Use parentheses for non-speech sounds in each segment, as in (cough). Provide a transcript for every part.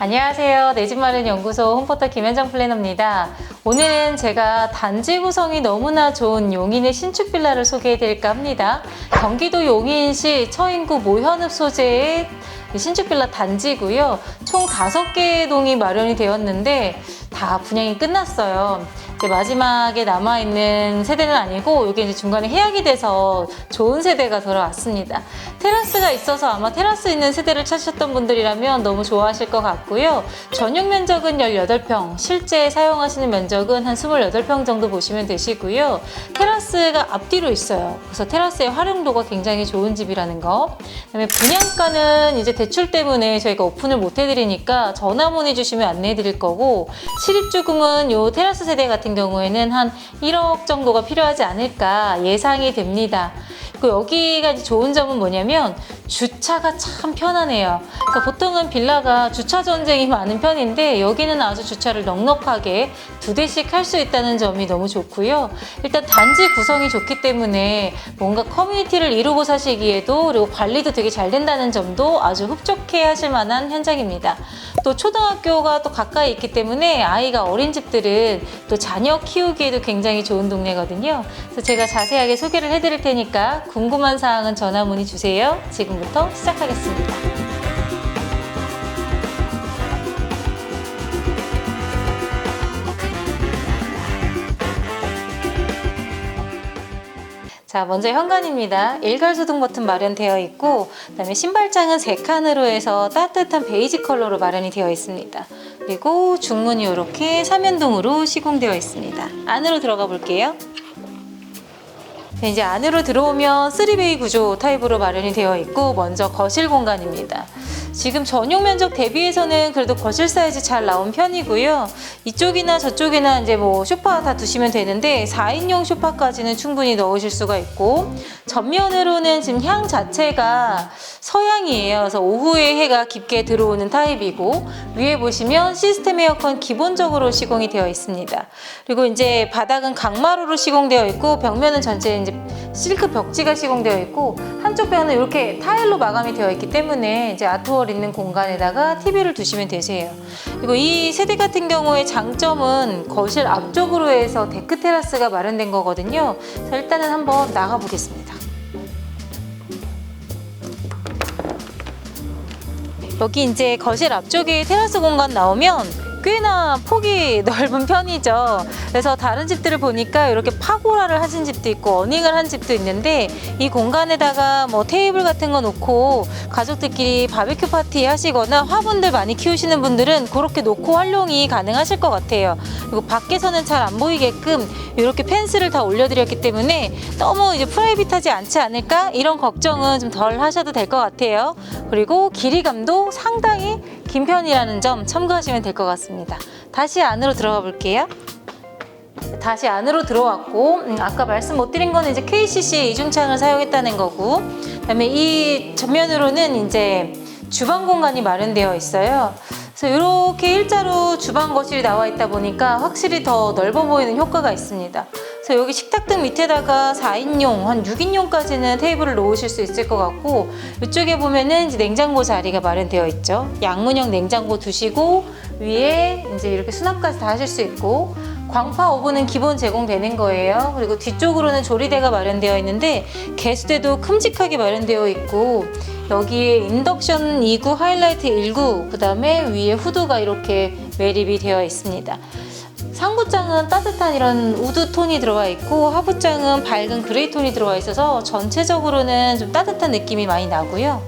안녕하세요. 내 집 마련 연구소 홈포터 김현정 플래너입니다. 오늘은 제가 단지 구성이 너무나 좋은 용인의 신축 빌라를 소개해 드릴까 합니다. 경기도 용인시 처인구 모현읍 소재의 신축 빌라 단지고요. 총 5개의 동이 마련이 되었는데 다 분양이 끝났어요. 이제 마지막에 남아있는 세대는 아니고 여기 이제 중간에 해약이 돼서 좋은 세대가 돌아왔습니다. 테라스가 있어서 아마 테라스 있는 세대를 찾으셨던 분들이라면 너무 좋아하실 것 같고요. 전용 면적은 18평, 실제 사용하시는 면적은 한 28평 정도 보시면 되시고요. 테라스가 앞뒤로 있어요. 그래서 테라스의 활용도가 굉장히 좋은 집이라는 거. 그다음에 분양가는 이제 대출 때문에 저희가 오픈을 못 해드리니까 전화 문의 주시면 안내해 드릴 거고 실입주금은 요 테라스 세대 같은 경우에는 한 1억 정도가 필요하지 않을까 예상이 됩니다. 그 여기가 좋은 점은 뭐냐면 주차가 참 편하네요. 그래서 보통은 빌라가 주차 전쟁이 (laughs) 많은 편인데 여기는 아주 주차를 넉넉하게 두 대씩 할 수 있다는 점이 너무 좋고요. 일단 단지 구성이 좋기 때문에 뭔가 커뮤니티를 이루고 사시기에도 그리고 관리도 되게 잘 된다는 점도 아주 흡족해 하실 만한 현장입니다. 또 초등학교가 또 가까이 있기 때문에 아이가 어린 집들은 또 자녀 키우기에도 굉장히 좋은 동네거든요. 그래서 제가 자세하게 소개를 해드릴 테니까 궁금한 사항은 전화 문의 주세요. 지금부터 시작하겠습니다. 자, 먼저 현관입니다. 일괄소등 버튼 마련되어 있고, 그 다음에 신발장은 세 칸으로 해서 따뜻한 베이지 컬러로 마련이 되어 있습니다. 그리고 중문이 이렇게 삼연동으로 시공되어 있습니다. 안으로 들어가 볼게요. 네, 이제 안으로 들어오면 3베이 구조 타입으로 마련이 되어 있고 먼저 거실 공간입니다. 지금 전용 면적 대비해서는 그래도 거실 사이즈 잘 나온 편이고요. 이쪽이나 저쪽이나 이제 뭐 소파 다 두시면 되는데 4인용 소파까지는 충분히 넣으실 수가 있고 전면으로는 지금 향 자체가 서양이에요. 그래서 오후에 해가 깊게 들어오는 타입이고 위에 보시면 시스템 에어컨 기본적으로 시공이 되어 있습니다. 그리고 이제 바닥은 강마루로 시공되어 있고 벽면은 전체 이제 실크 벽지가 시공되어 있고 한쪽 벽은 이렇게 타일로 마감이 되어 있기 때문에 이제 아 트월 있는 공간에다가 TV를 두시면 되세요. 그리고 이 세대 같은 경우에 장점은 거실 앞쪽으로 해서 데크 테라스가 마련된 거거든요. 그래서 일단은 한번 나가 보겠습니다. 여기 이제 거실 앞쪽에 테라스 공간 나오면 꽤나 폭이 (laughs) 넓은 편이죠. 그래서 다른 집들을 보니까 이렇게 파고라를 하신 집도 있고 어닝을 한 집도 있는데 이 공간에다가 뭐 테이블 같은 거 놓고 가족들끼리 바베큐 파티 하시거나 화분들 많이 키우시는 분들은 그렇게 놓고 활용이 가능하실 것 같아요. 그리고 밖에서는 잘 안 보이게끔 이렇게 펜스를 다 올려드렸기 때문에 너무 이제 프라이빗하지 않지 않을까 이런 걱정은 좀 덜 하셔도 될 것 같아요. 그리고 길이감도 상당히 긴 편이라는 점 참고하시면 될 것 같습니다. 다시 안으로 들어가 볼게요. 다시 안으로 들어왔고 음, 아까 말씀 못 드린 거는 이제 KCC 이중창을 사용했다는 거고 그다음에 이 전면으로는 이제 주방 공간이 마련되어 있어요. 그래서 이렇게 일자로 주방 거실이 나와 있다 보니까 확실히 더 넓어 보이는 효과가 있습니다. 그래서 여기 식탁등 밑에다가 4인용, 한 6인용까지는 테이블을 놓으실 수 있을 것 같고 이쪽에 보면은 냉장고 자리가 마련되어 있죠. 양문형 냉장고 두시고 위에 이제 이렇게 수납까지 다 하실 수 있고 광파 오븐은 기본 제공되는 거예요. 그리고 뒤쪽으로는 조리대가 마련되어 있는데 개수대도 큼직하게 마련되어 있고 여기에 인덕션 2구, 하이라이트 1구, 그 다음에 위에 후드가 이렇게 매립이 되어 있습니다. 상부장은 따뜻한 이런 우드 톤이 들어와 있고 하부장은 밝은 그레이 톤이 들어와 있어서 전체적으로는 좀 따뜻한 느낌이 많이 나고요.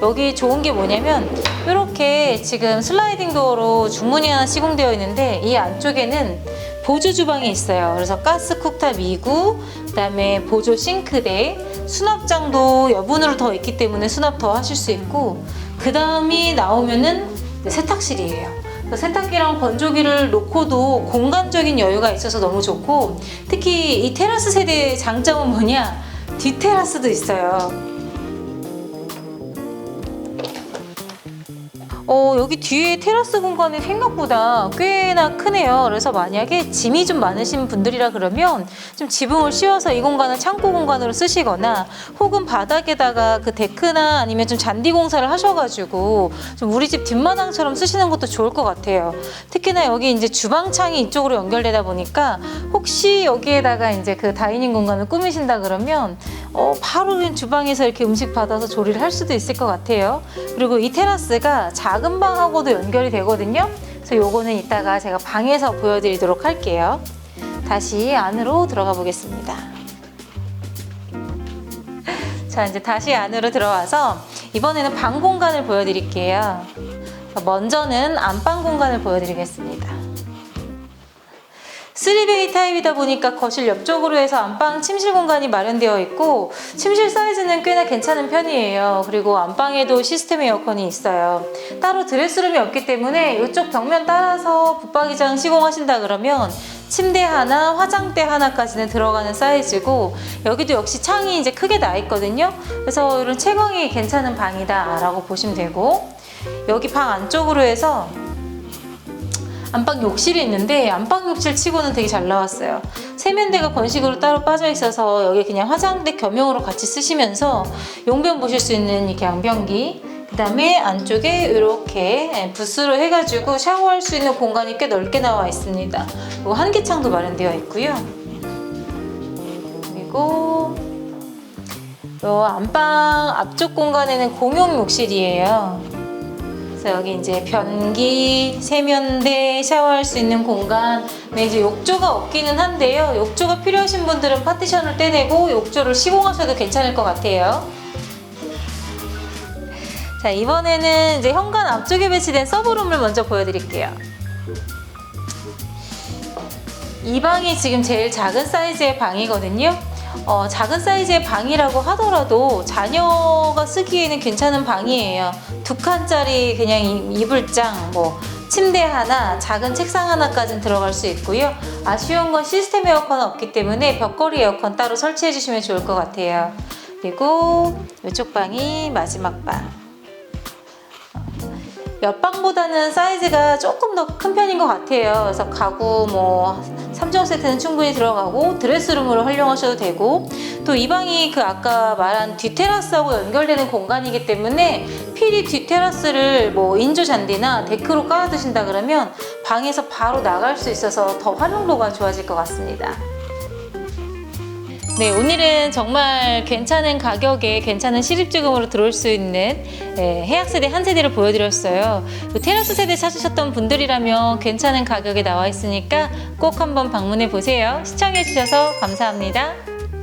여기 좋은 게 뭐냐면 이렇게 지금 슬라이딩 도어로 중문이 하나 시공되어 있는데 이 안쪽에는 보조 주방이 있어요. 그래서 가스 쿡탑 2구, 그다음에 보조 싱크대, 수납장도 여분으로 더 있기 때문에 수납 더 하실 수 있고 그 다음이 나오면은 세탁실이에요. 세탁기랑 건조기를 놓고도 공간적인 여유가 있어서 너무 좋고 특히 이 테라스 세대의 장점은 뭐냐 뒤테라스도 있어요. 어, 여기 뒤에 테라스 공간이 생각보다 꽤나 크네요. 그래서 만약에 짐이 좀 많으신 분들이라 그러면 좀 지붕을 씌워서 이 공간을 창고 공간으로 쓰시거나 혹은 바닥에다가 그 데크나 아니면 좀 잔디 공사를 하셔가지고 좀 우리 집 뒷마당처럼 쓰시는 것도 좋을 것 같아요. 특히나 여기 이제 주방창이 이쪽으로 연결되다 보니까 혹시 여기에다가 이제 그 다이닝 공간을 꾸미신다 그러면 어, 바로 주방에서 이렇게 음식 받아서 조리를 할 수도 있을 것 같아요. 그리고 이 테라스가 작은 방하고도 연결이 되거든요. 그래서 요거는 이따가 제가 방에서 보여드리도록 할게요. 다시 안으로 들어가 보겠습니다. (laughs) 자, 이제 다시 안으로 들어와서 이번에는 방 공간을 보여드릴게요. 먼저는 안방 공간을 보여드리겠습니다. 3베이 타입이다 보니까 거실 옆쪽으로 해서 안방 침실 공간이 마련되어 있고 침실 사이즈는 꽤나 괜찮은 편이에요. 그리고 안방에도 시스템 에어컨이 있어요. 따로 드레스룸이 없기 때문에 이쪽 벽면 따라서 붙박이장 시공하신다 그러면 침대 하나, 화장대 하나까지는 들어가는 사이즈고 여기도 역시 창이 이제 크게 나 있거든요. 그래서 이런 채광이 괜찮은 방이다라고 보시면 되고 여기 방 안쪽으로 해서 안방 욕실이 있는데 안방 욕실 치고는 되게 잘 나왔어요. 세면대가 건식으로 따로 빠져 있어서 여기 그냥 화장대 겸용으로 같이 쓰시면서 용변 보실 수 있는 이렇게 양변기 그 다음에 안쪽에 이렇게 붓으로 해가지고 샤워할 수 있는 공간이 꽤 넓게 나와 있습니다. 그리고 한기창도 마련되어 있고요. 그리고 요 안방 앞쪽 공간에는 공용 욕실이에요. 그래서 여기 이제 변기, 세면대, 샤워할 수 있는 공간. 네, 이제 욕조가 없기는 한데요. 욕조가 필요하신 분들은 파티션을 떼내고 욕조를 시공하셔도 괜찮을 것 같아요. 자, 이번에는 이제 현관 앞쪽에 배치된 서브룸을 먼저 보여드릴게요. 이 방이 지금 제일 작은 사이즈의 방이거든요. 어, 작은 사이즈의 방이라고 하더라도 자녀가 쓰기에는 괜찮은 방이에요. 두 칸짜리 그냥 이- 이불장, 뭐 침대 하나, 작은 책상 하나까지는 들어갈 수 있고요. 아쉬운 건 시스템 에어컨은 없기 때문에 벽걸이 에어컨 따로 설치해 주시면 좋을 것 같아요. 그리고 이쪽 방이 마지막 방. 옆방보다는 사이즈가 조금 더 큰 편인 것 같아요. 그래서 가구 뭐 3종 세트는 충분히 들어가고 드레스룸으로 활용하셔도 되고 또 이 방이 그 아까 말한 뒤테라스하고 연결되는 공간이기 때문에 필히 뒤테라스를 뭐 인조 잔디나 데크로 깔아 두신다 그러면 방에서 바로 나갈 수 있어서 더 활용도가 좋아질 것 같습니다. 네, 오늘은 정말 괜찮은 가격에 괜찮은 시립주금으로 들어올 수 있는 예, 해약세대 한 세대를 보여드렸어요. 그 테라스 세대 찾으셨던 분들이라면 괜찮은 가격에 나와 있으니까 꼭 한번 방문해 보세요. 시청해주셔서 감사합니다.